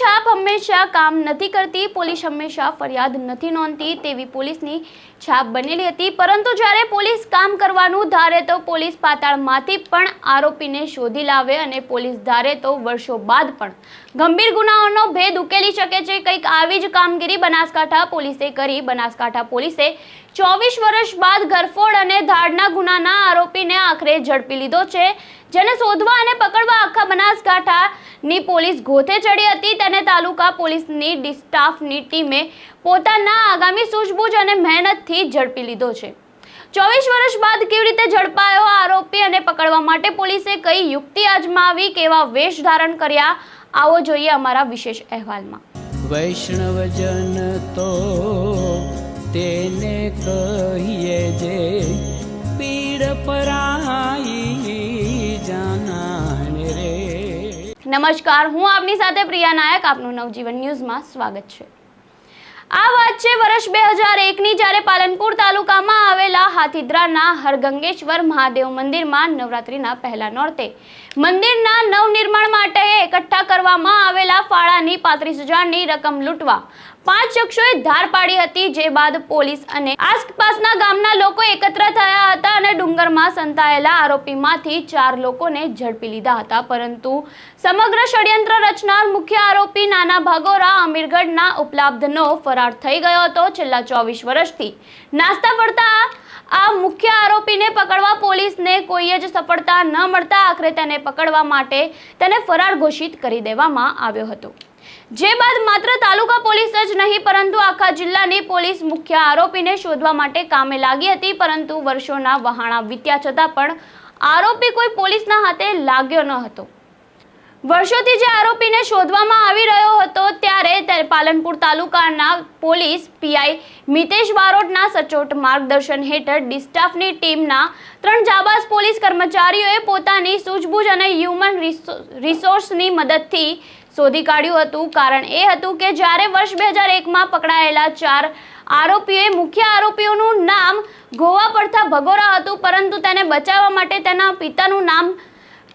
છાપ હંમેશા કામ નથી કરતી, પોલીસ હંમેશા ફરિયાદ નથી નોંધતી તેવી પોલીસની છાપ બનેલી હતી. પરંતુ જ્યારે પોલીસ કામ કરવાનું ધારે તો પોલીસ પાતાળમાંથી પણ આરોપીને શોધી લાવે અને પોલીસ ધારે તો વર્ષો બાદ પણ ગંભીર ગુનાઓનો ભેદ ઉકેલી શકે છે. કંઈક આવી જ કામગીરી બનાસકાંઠા પોલીસે કરી. બનાસકાંઠા પોલીસે ચોવીસ વર્ષ બાદ ઘરફોડ અને ધાડના ગુનાના આરોપીને આખરે ઝડપી લીધો છે. જેને શોધવા અને પકડવા આખા બનાસકાંઠાની પોલીસ ગોથે ચડી હતી તેને તાલુકા પોલીસની ડી સ્ટાફની ટીમે પોતાના આગામી સૂઝબૂઝ અને મહેનતથી ઝડપી લીધો છે. ચોવીસ વર્ષ બાદ કેવી રીતે ઝડપાયો આરોપી અને પકડવા માટે પોલીસે કઈ યુક્તિ અજમાવી કેવા વેશ ધારણ કર્યા, આવો જોઈએ અમારા વિશેષ અહેવાલમાં. વૈષ્ણવજન તો તેને કહીએ જે પીડ પરાઈ નમસ્કાર, હું આપની સાથે પ્રિયા નાયક. આપનું નવજીવન ન્યૂઝમાં સ્વાગત છે. આ વાત છે, વર્ષ બે હજાર એકની જ્યારે પાલનપુર તાલુકામાં આવેલા હાથીદ્રાના હરગંગેશ્વર મહાદેવ મંદિરમાં નવરાત્રિના પહેલા નોરતે મંદિરના નવનિર્માણ માટે એકઠા કરવામાં આવેલા ફાળાની પાંત્રીસ હજારની રકમ લૂંટવા પાંચ શખ્સોએ ધાર પાડી હતી, જે બાદ પોલીસ અને આસપાસના ગામના લોકો એકત્ર થયા હતા અને ડુંગરમાં સંતાયેલા આરોપીમાંથી ચાર લોકોને ઝડપી લીધા હતા. પરંતુ સમગ્ર ષડયંત્ર રચનાર મુખ્ય આરોપી નાના ભાગોરા અમીરગઢના ઉપલબ્ધનો ફરાર થઈ ગયો હતો. છેલ્લા ચોવીસ વર્ષથી નાસ્તા પડતા આ મુખ્ય આરોપીને પકડવા પોલીસને કોઈ જ સફળતા ન મળતા આખરે તેને પકડવા માટે તેને ફરાર ઘોષિત કરી દેવામાં આવ્યો હતો. જે બાદ માત્ર તાલુકા પોલીસ જ નહીં, પરંતુ આખા જિલ્લાની પોલીસ મુખ્ય આરોપીને શોધવા માટે કામે લાગી હતી. પરંતુ વર્ષોના વહાણા વીત્યા છતાં પણ આરોપી કોઈ પોલીસના હાથે લાગ્યો ન હતો. વર્ષોથી જે આરોપીને શોધવામાં આવી રહ્યો હતો, ત્યારે પાલનપુર તાલુકાના પોલીસ પીઆઈ મિતેશ બારોટના સચોટ માર્ગદર્શન હેઠળ ડિસ્ટાફની ટીમના ત્રણ જાબાઝ પોલીસ કર્મચારીઓએ પોતાની સૂઝબૂઝ અને હ્યુમન રિસોર્સની મદદથી શોધી કાઢ્યું હતું. કારણ એ હતું કે જ્યારે વર્ષ બે હજાર એકમાં પકડાયેલા ચાર આરોપીએ મુખ્ય આરોપીઓનું નામ ગોવા પડથા ભગોરા હતું, પરંતુ તેને બચાવવા માટે તેના પિતાનું નામ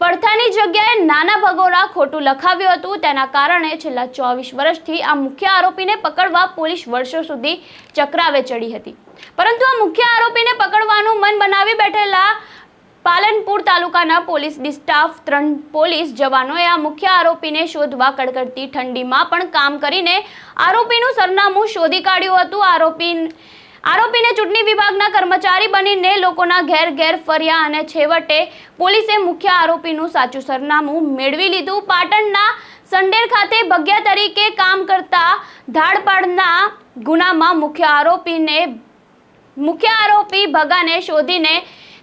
પડથાની જગ્યાએ નાના ભગોરા ખોટું લખાવ્યું હતું. તેના કારણે છેલ્લા ચોવીસ વર્ષથી આ મુખ્ય આરોપીને પકડવા પોલીસ વર્ષો સુધી ચક્રાવે ચડી હતી. પરંતુ આ મુખ્ય આરોપીને પકડવાનું મન બનાવી બેઠેલા પાલનપુર તાલુકાના પોલીસ સ્ટાફ ત્રણ પોલીસ જવાનોએ આ મુખ્ય આરોપીને શોધવા કડકડતી ઠંડીમાં પણ કામ કરીને આરોપીનું સરનામું શોધી કાઢ્યું હતું. આરોપી આરોપીને ચૂંટણી વિભાગના કર્મચારી બનીને લોકોના ઘેર ઘેર ફર્યા અને છેવટે પોલીસે મુખ્ય આરોપીનું સાચું સરનામું મેળવી લીધું. પાટણના સંડેર ખાતે ભગ્યા તરીકે કામ કરતા ધાડપાડના ગુનામાં મુખ્ય આરોપીને મુખ્ય આરોપી ભગાને શોધીને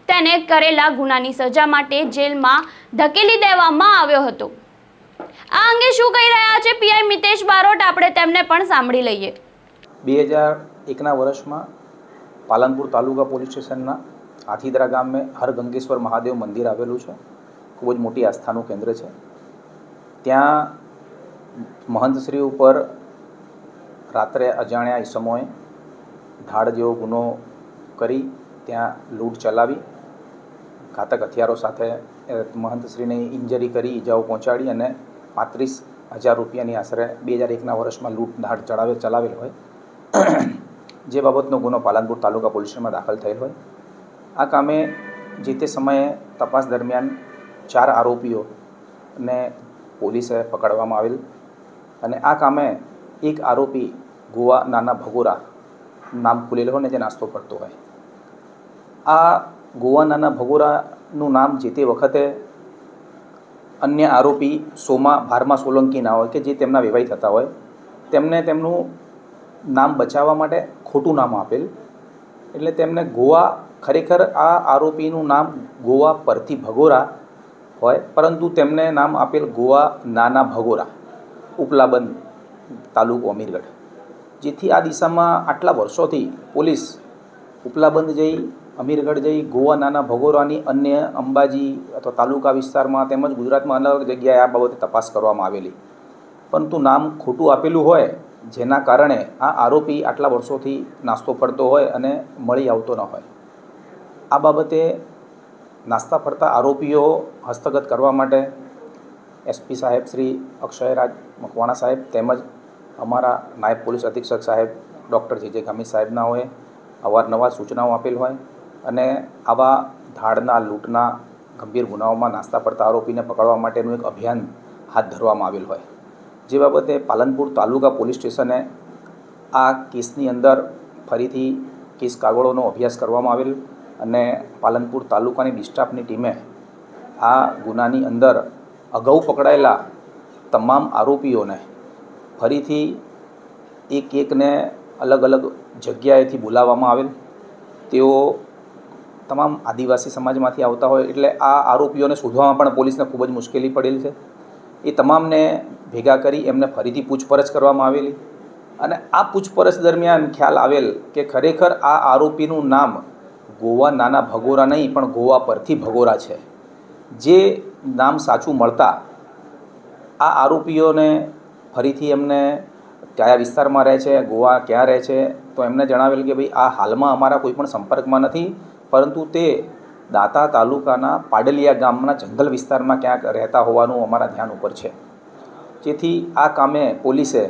તેને કરેલા ગુનાની સજા માટે જેલમાં ધકેલી દેવામાં આવ્યો હતો. આ અંગે શું કહી રહ્યા છે પીઆઈ મિતેશ બારોટ? આપણે તેમને પણ સાંભળી લઈએ. બે હજાર એકના વર્ષમાં પાલનપુર તાલુકા પોલીસ સ્ટેશનના હાથીદરા ગામે હરગંગેશ્વર મહાદેવ મંદિર આવેલું છે. ખૂબ જ મોટી આસ્થાનું કેન્દ્ર છે. ત્યાં મહંતશ્રી ઉપર રાત્રે અજાણ્યા ઈસમોએ ધાડ જેવો ગુનો કરી ત્યાં લૂંટ ચલાવી ઘાતક હથિયારો સાથે મહંતશ્રીની ઇન્જરી કરી ઈજાઓ પહોંચાડી અને પાંત્રીસ હજાર રૂપિયાની આશરે બે હજાર એકના વર્ષમાં લૂંટ ધાડ ચડાવે, ચલાવેલ હોય. જે બાબતનો ગુનો પાલનપુર તાલુકા પોલીસમાં દાખલ થયેલ હોય. આ કામે જે તે સમયે તપાસ દરમિયાન ચાર આરોપીઓને પોલીસે પકડવામાં આવેલ અને આ કામે એક આરોપી ગોવા નાના ભગોરા નામ ખુલેલ હોય ને જે નાસ્તો કરતો હોય. આ ગોવા નાના ભગોરાનું નામ જે તે વખતે અન્ય આરોપી સોમા ભારમા સોલંકીના હોય કે જે તેમના વેવાઈ થતા હોય, તેમને તેમનું નામ બચાવવા માટે ખોટું નામ આપેલ. એટલે તેમને ગોવા ખરેખર આ આરોપીનું નામ ગોવા પરથી ભગોરા હોય, પરંતુ તેમને નામ આપેલ ગોવા નાના ભગોરા ઉપલાબંધ તાલુકો અમીરગઢ. જેથી આ દિશામાં આટલા વર્ષોથી પોલીસ ઉપલાબંધ જઈ અમીરગઢ જઈ ગોવા નાના ભગોરાની અન્ય અંબાજી અથવા તાલુકા વિસ્તારમાં તેમજ ગુજરાતમાં અલગ અલગ જગ્યાએ આ બાબતે તપાસ કરવામાં આવેલી. પરંતુ નામ ખોટું આપેલું હોય, જેના કારણે આ આરોપી આટલા વર્ષોથી નાસ્તો ફરતો હોય અને મળી આવતો ન હોય. આ બાબતે નાસ્તા ફરતા આરોપીઓ હસ્તગત કરવા માટે એસપી સાહેબ શ્રી અક્ષયરાજ મકવાણા સાહેબ તેમજ અમારા નાયબ પોલીસ અધિક્ષક સાહેબ ડૉક્ટર જે જે ગામી સાહેબના હોય, અવારનવાર સૂચનાઓ આપેલ હોય. અને આવા ધાડના, લૂંટના ગંભીર ગુનાઓમાં નાસ્તા પડતા આરોપીને પકડવા માટેનું એક અભિયાન હાથ ધરવામાં આવેલ હોય. જે બાબતે પાલનપુર તાલુકા પોલીસ સ્ટેશને આ કેસની અંદર ફરીથી કેસ કાગળોનો અભ્યાસ કરવામાં આવેલ અને પાલનપુર તાલુકાની ડિસ્ટાફની ટીમે આ ગુનાની અંદર અગાઉ પકડાયેલા તમામ આરોપીઓને ફરીથી એક એકને અલગ અલગ જગ્યાએથી બોલાવવામાં આવેલ. તેઓ તમામ આદિવાસી સમાજમાંથી આવતા હોય એટલે આ આરોપીઓને શોધવામાં પણ પોલીસને ખૂબ જ મુશ્કેલી પડેલ છે. એ તમામને ભેગા કરી એમને ફરીથી પૂછપરછ કરવામાં આવેલી. અને આ પૂછપરછ દરમિયાન ખ્યાલ આવેલ કે ખરેખર આ આરોપીનું નામ ગોવા નાના ભગોરા નહીં, પણ ગોવા પરથી ભગોરા છે. જે નામ સાચું મળતા આ આરોપીઓને ફરીથી એમને કયા વિસ્તારમાં રહે છે, ગોવા ક્યાં રહે છે, તો એમને જણાવેલ કે ભાઈ, આ હાલમાં અમારા કોઈ પણ સંપર્કમાં નથી. પરંતુ તે દાતા તાલુકાના પાડલિયા ગામના જંગલ વિસ્તારમાં ક્યાંક રહેતા હોવાનું અમારા ધ્યાન ઉપર છે. જેથી આ કામે પોલીસે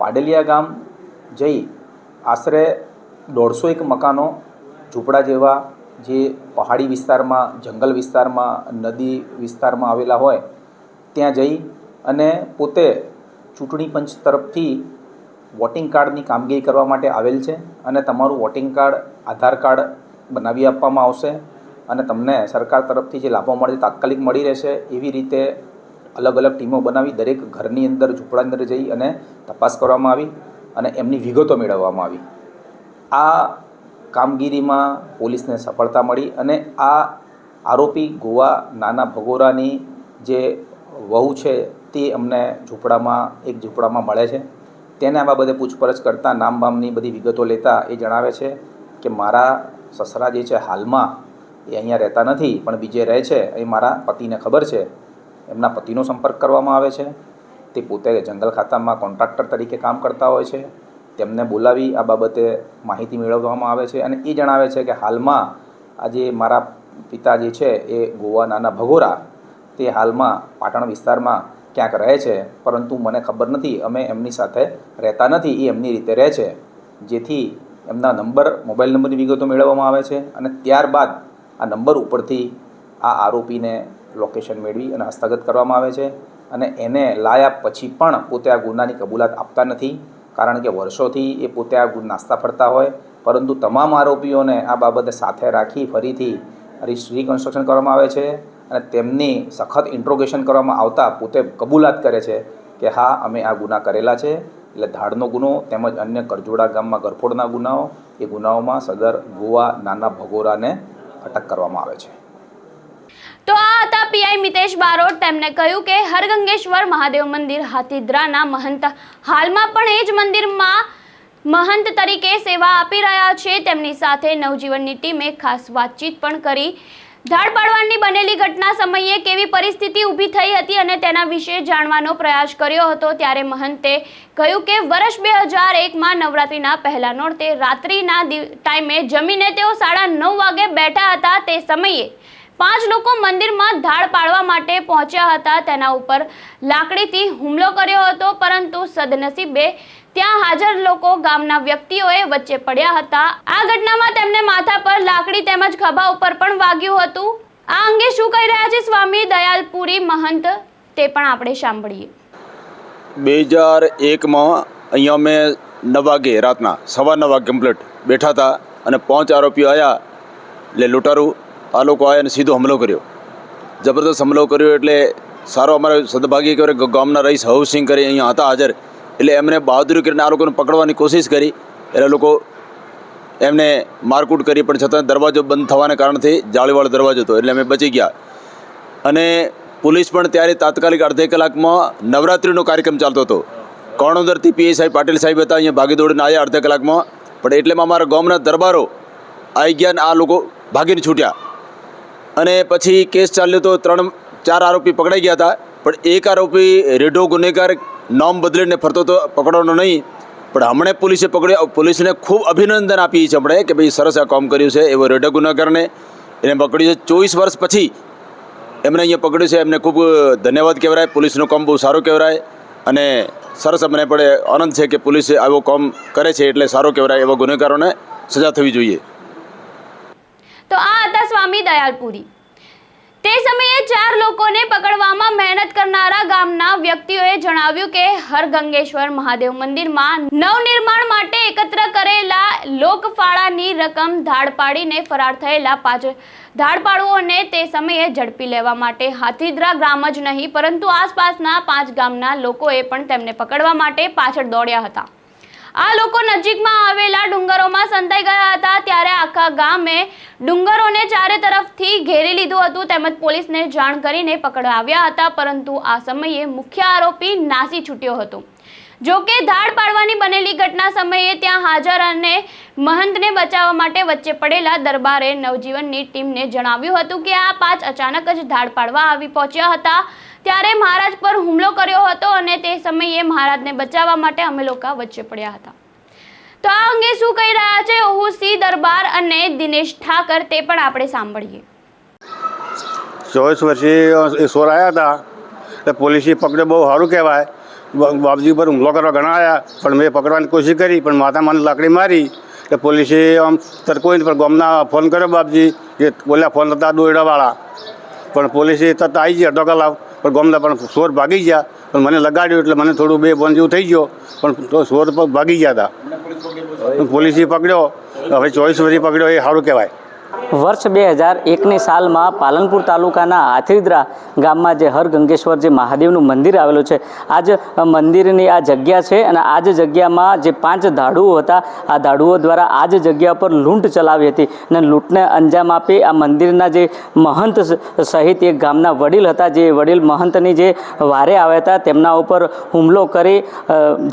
પાડલિયા ગામ જઈ આશરે દોઢસો એક મકાનો ઝૂંપડા જેવા જે પહાડી વિસ્તારમાં, જંગલ વિસ્તારમાં, નદી વિસ્તારમાં આવેલા હોય ત્યાં જઈ અને પોતે ચૂંટણી પંચ તરફથી વોટિંગ કાર્ડની કામગીરી કરવા માટે આવેલ છે અને તમારું વોટિંગ કાર્ડ, આધાર કાર્ડ બનાવી આપવામાં આવશે અને તમને સરકાર તરફથી જે લાભો મળે તાત્કાલિક મળી રહેશે, એવી રીતે અલગ અલગ ટીમો બનાવી દરેક ઘરની અંદર ઝૂંપડા અંદર જઈ અને તપાસ કરવામાં આવી અને એમની વિગતો મેળવવામાં આવી. આ કામગીરીમાં પોલીસને સફળતા મળી અને આ આરોપી ગોવા નાના ભગોરાની જે વહુ છે, તે અમને ઝૂંપડામાં, એક ઝૂંપડામાં મળે છે. તેને આ બાબતે પૂછપરછ કરતાં નામ બામની બધી વિગતો લેતા એ જણાવે છે કે મારા સસરા જે છે હાલમાં એ અહીંયા રહેતા નથી, પણ બીજે રહે છે, એ મારા પતિને ખબર છે. એમના પતિનો સંપર્ક કરવામાં આવે છે. તે પોતે જંગલ ખાતામાં કોન્ટ્રાક્ટર તરીકે કામ કરતા હોય છે. તેમને બોલાવી આ બાબતે માહિતી મેળવવામાં આવે છે અને એ જણાવે છે કે હાલમાં આજે મારા પિતા જે છે એ ગોવા નાના ભગોરા, તે હાલમાં પાટણ વિસ્તારમાં ક્યાંક રહે છે, પરંતુ મને ખબર નથી, અમે એમની સાથે રહેતા નથી, એ એમની રીતે રહે છે. જેથી એમના નંબર, મોબાઈલ નંબરની વિગતો મેળવવામાં આવે છે અને ત્યારબાદ આ નંબર ઉપરથી આ આરોપીને લોકેશન મેળવી અને હસ્તગત કરવામાં આવે છે અને એને લાયા પછી પણ પોતે આ ગુનાની કબૂલાત આપતા નથી કારણ કે વર્ષોથી એ પોતે આ નાસ્તા ફરતા હોય. પરંતુ તમામ આરોપીઓને આ બાબતે સાથે રાખી ફરીથી રિકન્સ્ટ્રક્શન કરવામાં આવે છે અને તેમની સખત ઇન્ટ્રોગેશન કરવામાં આવતા પોતે કબૂલાત કરે છે કે હા, અમે આ ગુના કરેલા છે. એટલે ધાડનો ગુનો તેમજ અન્ય કરજોડા ગામમાં ગરફોડના ગુનાઓ, એ ગુનાઓમાં સદર ગોવા નાના ભગોરાને અટક કરવામાં આવે છે. તો આ હતા પીઆઈ મિતેશ બારોટ. તેમણે કહ્યું કે હરગંગેશ્વર મહાદેવ મંદિર હાથીદ્રાના મહંત હાલમાં પણ એ જ મંદિરમાં મહંત તરીકે સેવા આપી રહ્યા છે. તેમની સાથે નવજીવનની ટીમે ખાસ વાતચીત પણ કરી. ધાડ પાડવાની બનેલી ઘટના સમયે કેવી પરિસ્થિતિ ઊભી થઈ હતી અને તેના વિશે જાણવાનો પ્રયાસ કર્યો હતો, ત્યારે મહંતે કહ્યું કે વર્ષ બે હજાર એકમાં નવરાત્રિના પહેલા નોરતે રાત્રિના ટાઈમે જમીને તેઓ સાડા નવ વાગે બેઠા હતા. તે સમયે પાંચ લોકો મંદિરમાં ધાડ પાડવા માટે પહોંચ્યા હતા. તેના ઉપર લાકડીથી હુમલો કર્યો હતો, પરંતુ સદનસીબે ત્યાં હાજર લોકો ગામના વ્યક્તિઓએ વચ્ચે પડ્યા હતા. આ ઘટનામાં તેમને માથા પર લાકડી તેમજ ખભા ઉપર પણ વાગ્યું હતું. આ અંગે શું કહી રહ્યા છે સ્વામી દયાલપુરી મહંત? તે પણ આપણે સાંભળીએ. બે હજાર એકમાં અહીંયા અમે નવ વાગે રાતના, સવા નવ વાગે કમ્પ્લીટ બેઠા હતા અને પાંચ આરોપીઓ આવ્યા એટલે લૂંટારું, આ લોકો આવ્યા અને સીધો હુમલો કર્યો. જબરદસ્ત હુમલો કર્યો એટલે સારો અમારે સદભાગી કર્યો ગામના રહીશ હવસિંગ કરી અહીંયા હતા હાજર. એટલે એમને બહાદુરી કરીને આ લોકોને પકડવાની કોશિશ કરી. એટલે લોકો એમને મારકૂટ કરી, પણ છતાં દરવાજો બંધ થવાને કારણથી જાળીવાળો દરવાજો હતો. એટલે અમે બચી ગયા. અને પોલીસ પણ ત્યારે તાત્કાલિક અડધે કલાકમાં નવરાત્રિનો કાર્યક્રમ ચાલતો હતો. કોણોદરથી પીએ સાહેબ પાટીલ સાહેબ હતા, અહીંયા ભાગી દોડીને આવ્યા અડધા કલાકમાં. પણ એટલેમાં અમારા ગામના દરબારો આવી ગયા અને આ લોકો ભાગીને છૂટ્યા. અને પછી કેસ ચાલ્યો તો ત્રણ, ચાર આરોપી પકડાઈ ગયા હતા. પણ એક આરોપી રેઢો ગુનેગાર નામ બદલીને ફરતો તો પકડવાનો નહીં, પણ હમણે પોલીસે પકડ્યો. પોલીસને ખૂબ અભિનંદન આપીએ છીએ આપણે કે ભાઈ સરસ આ કામ કર્યું છે, એવો રેઢો ગુનેગારને એને પકડ્યું છે. ચોવીસ વર્ષ પછી એમને અહીંયા પકડ્યું છે. એમને ખૂબ ધન્યવાદ કહેવાય, પોલીસનું કામ બહુ સારું કહેવાય અને સરસ અમને પણ આનંદ છે કે પોલીસે આવો કામ કરે છે એટલે સારું કહેવાય એવા ગુનેગારોને સજા થવી જોઈએ. તો આ હતા સ્વામી દયાલપુરી. તે સમયે ચાર લોકોને પકડવામાં મહેનત કરનારા ગામના વ્યક્તિઓએ જણાવ્યું કે હરગંગેશ્વર મહાદેવ મંદિરમાં નવનિર્માણ માટે એકત્ર કરેલા લોકફાળાની રકમ ધાડ પાડીને ફરાર થયેલા પાંચ ધાડપાડુઓને તે સમયે ઝડપી લેવા માટે હાથીદ્રા ગ્રામ જ નહીં, પરંતુ આસપાસના પાંચ ગામના લોકોએ પણ તેમને પકડવા માટે પાછળ દોડ્યા હતા. આ લોકો નજીકમાં આવેલા ડુંગરોમાં સંતાઈ ગયા હતા ત્યારે આખા ગામે ડુંગરોને ચારે તરફથી ઘેરી લીધું હતું. તેમજ પોલીસને જાણ કરીને પકડાવ્યા હતા, પરંતુ આ સમયે મુખ્ય આરોપી નાસી છૂટ્યો હતો. જો કે ધાડ પાડવાની બનેલી ઘટના સમયે ત્યાં હાજર અને મહંતને બચાવવા માટે વચ્ચે પડેલા દરબારે નવજીવનની ટીમને જણાવ્યું હતું કે આ પાંચ અચાનક જ ધાડ પાડવા આવી પહોંચ્યા હતા. ત્યારે મહારાજ પર હુમલો કર્યો હતો અને તે સમયે મહારાજને બચાવવા માટે અમે લોકો વચ્ચે પડ્યા હતા. તો આ અંગે શું કહી રહ્યા છે? ઓહુસી દરબાર અને દિનેશ ઠાકર તે પણ આપણે સાંભળીએ. ચોવીસ વર્ષે ઈશ્વર આવ્યા હતા. એટલે પોલીસે પકડે બહુ સારું કહેવાય. બાપજી પર હુમલો કરવા ઘણા આવ્યા પણ મેં પકડવાની કોશિશ કરી, પણ માતા મને લાકડી મારી. એટલે પોલીસે આમ તરકોઈ પણ ગામના ફોન કર્યો બાપજી કે બોલ્યા ફોન હતા દોયડાવાળા. પણ પોલીસે તરત આવી ગયા અડધો કલાક પણ ગામના પણ સોર ભાગી ગયા પણ મને લગાડ્યું એટલે મને થોડું બે બોન જેવું થઈ ગયો પણ તો સોર ભાગી ગયા હતા પોલીસે પકડ્યો હવે ચોવીસ વર્ષથી પકડ્યો એ સારું કહેવાય. વર્ષ બે હજાર એકની સાલમાં પાલનપુર તાલુકાના હાથીદરા ગામમાં જે હરગંગેશ્વર જે મહાદેવનું મંદિર આવેલું છે આ જ મંદિરની આ જગ્યા છે અને આ જ જગ્યામાં જે પાંચ ધાડુઓ હતા, આ ધાડુઓ દ્વારા આ જ જગ્યા પર લૂંટ ચલાવી હતી અને લૂંટને અંજામ આપી આ મંદિરના જે મહંત સહિત એક ગામના વડીલ હતા, જે વડીલ મહંતની જે વારે આવ્યા હતા, તેમના ઉપર હુમલો કરી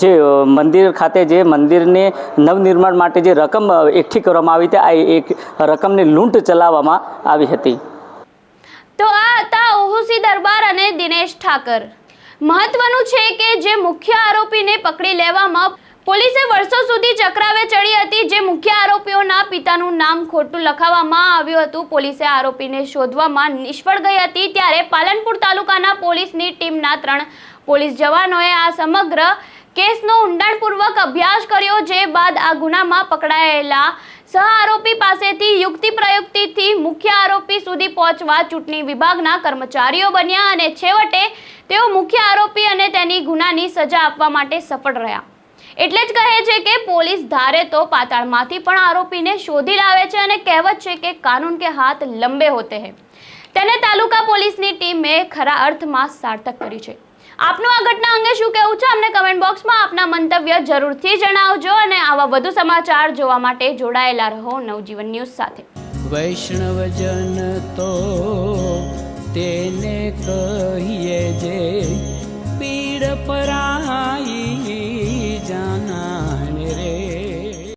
જે મંદિર ખાતે જે મંદિરને નવનિર્માણ માટે જે રકમ એકઠી કરવામાં આવી હતી, આ એક રકમની લૂંટ ચલાવવામાં આવી હતી. તો આ હતા ઓહુસી દરબાર અને દિનેશ ઠાકર. મહત્વનું છે કે જે મુખ્ય આરોપીને પકડી લેવામાં પોલીસે વર્ષો સુધી ચક્રાવે ચડી હતી, જે મુખ્ય આરોપીઓના પિતાનું નામ ખોટું લખાવવામાં આવ્યું હતું. પોલીસે આરોપીને શોધવામાં નિષ્ફળ ગઈ હતી, ત્યારે પાલનપુર તાલુકાના પોલીસની ટીમના ત્રણ પોલીસ જવાનોએ આ સમગ્ર કેસનો ઊંડાણપૂર્વક અભ્યાસ કર્યો, જે બાદ આ ગુનામાં પકડાયેલા સહ આરોપી પાસેથી યુક્તિ પ્રયુક્તિથી મુખ્ય આરોપી સુધી પહોંચવા ચૂંટણી વિભાગના કર્મચારીઓ બન્યા અને છેવટે તેઓ મુખ્ય આરોપી અને તેની ગુનાની સજા આપવા માટે સફળ રહ્યા. એટલે જ કહે છે કે પોલીસ ધારે તો પાતાળમાંથી પણ આરોપીને શોધી લાવે છે અને કહેવત છે કે કાનૂન કે હાથ લંબે હોતે હે. તેને તાલુકા પોલીસની ટીમે ખરા અર્થમાં સાર્થક કરી છે. આપનું આ ઘટના અંગે શું કહેવું છે અમને કમેન્ટ બોક્સમાં આપના મંતવ્ય જરૂરથી જણાવજો અને આવા વધુ સમાચાર જોવા માટે જોડાયેલા રહો નવજીવન ન્યૂઝ સાથે. વૈષ્ણવજન તો તેને કહીએ જે પીડ પરાઈ